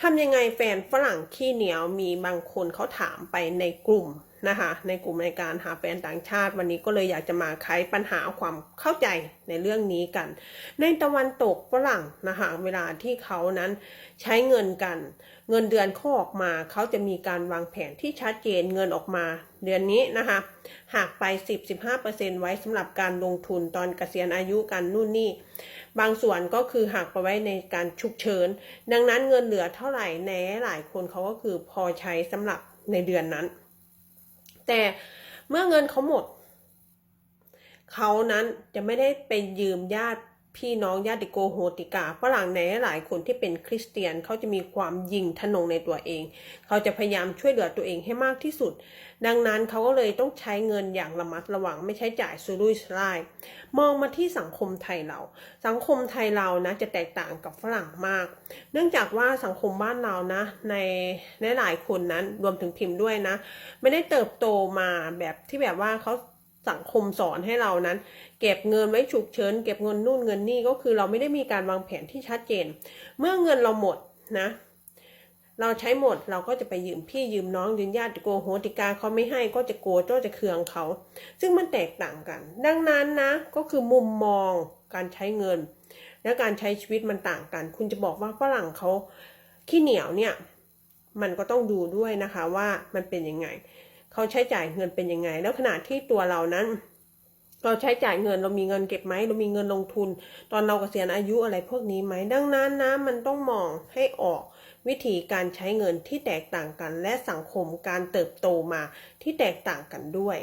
ทำยังไงแฟนฝรั่งขี้เหนียวมีบางคนเขาถามไปในกลุ่ม นะคะในกลุ่มในการหาแฟนต่างชาติ วันนี้ก็เลยอยากจะมาไขปัญหาความเข้าใจในเรื่องนี้กัน ในตะวันตกฝรั่งนะคะเวลาที่เขานั้นใช้เงินกัน เงินเดือนเขาออกมาเขาจะมีการวางแผนที่ชัดเจนเงินออกมา เดือนนี้นะคะหากไป 10-15%ไว้สำหรับการลงทุนตอนเกษียณอายุกันนู่นนี่บางส่วนก็คือหักไปไว้ในการฉุกเฉิน ดังนั้นเงินเหลือเท่าไหร่แน่หลายคนเขาก็คือพอใช้สำหรับในเดือนนั้น แต่เมื่อเงินเขาหมด เขานั้นจะไม่ได้ไปยืมญาติ พี่น้องญาติโกโหติกาฝรั่งในหลายคนที่เป็นคริสเตียนเขาจะมีความยิงทะนงในตัวเอง เขาจะพยายามช่วยเหลือตัวเองให้มากที่สุด ดังนั้นเขาก็เลยต้องใช้เงินอย่างระมัดระวังไม่ใช้จ่ายสุรุ่ยสุร่ายมองมาที่สังคมไทยเรา สังคมไทยเรานะจะแตกต่างกับฝรั่งมาก เนื่องจากว่าสังคมบ้านเรานะในในหลายคนนั้นรวมถึงพิมพ์ด้วยนะ ไม่ได้เติบโตมาแบบที่แบบว่าเขา สังคมสอนให้เรานั้น เก็บเงินไว้ฉุกเฉินเก็บเงินนู่นเงินนี่ก็คือเราไม่ได้มีการวางแผนที่ชัดเจน เมื่อเงินเราหมดนะเราใช้หมดเราก็จะไปยืมพี่ยืมน้องยืมญาติโกโหติกาเขาไม่ให้ก็จะโกรธก็จะเคืองเขา ซึ่งมันแตกต่างกัน ดังนั้นนะก็คือมุมมองการใช้เงิน และการใช้ชีวิตมันต่างกัน คุณจะบอกว่าฝรั่งเขาขี้เหนียวเนี่ย มันก็ต้องดูด้วยนะคะว่ามันเป็นยังไง เขาใช้จ่ายเงินเป็นยังไง แล้วขณะที่ตัวเรานั้น เราใช้จ่ายเงินเรามีเงินเก็บไหมเรามีเงินลงทุน ตอนเรากเกษียณอายุอะไรพวกนี้ไหมดังนั้นนะมันต้องมองให้ออกวิธีการใช้เงินที่แตกต่างกัน และสังคมการเติบโตมาที่แตกต่างกันด้วย